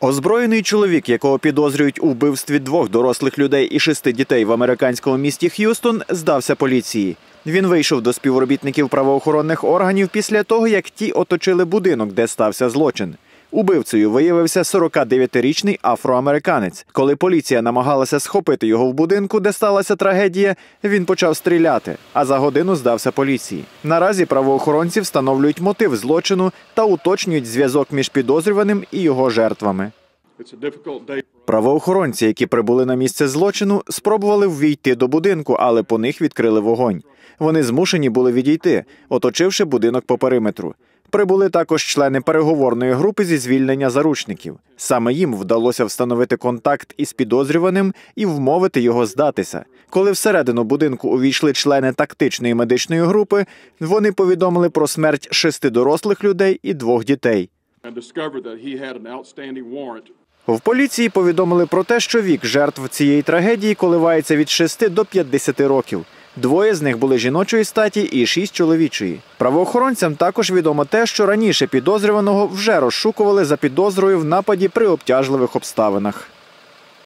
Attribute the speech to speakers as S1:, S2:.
S1: Озброєний чоловік, якого підозрюють у вбивстві двох дорослих людей і шести дітей в американському місті Х'юстон, здався поліції. Він вийшов до співробітників правоохоронних органів після того, як ті оточили будинок, де стався злочин. Убивцею виявився 49-річний афроамериканець. Коли поліція намагалася схопити його в будинку, де сталася трагедія, він почав стріляти, а за годину здався поліції. Наразі правоохоронці встановлюють мотив злочину та уточнюють зв'язок між підозрюваним і його жертвами. Правоохоронці, які прибули на місце злочину, спробували ввійти до будинку, але по них відкрили вогонь. Вони змушені були відійти, оточивши будинок по периметру. Прибули також члени переговорної групи зі звільнення заручників. Саме їм вдалося встановити контакт із підозрюваним і вмовити його здатися. Коли всередину будинку увійшли члени тактичної медичної групи, вони повідомили про смерть шести дорослих людей і двох дітей. В поліції повідомили про те, що вік жертв цієї трагедії коливається від 6 до 50 років. Двоє з них були жіночої статі і шість чоловічої. Правоохоронцям також відомо те, що раніше підозрюваного вже розшукували за підозрою в нападі при обтяжливих обставинах.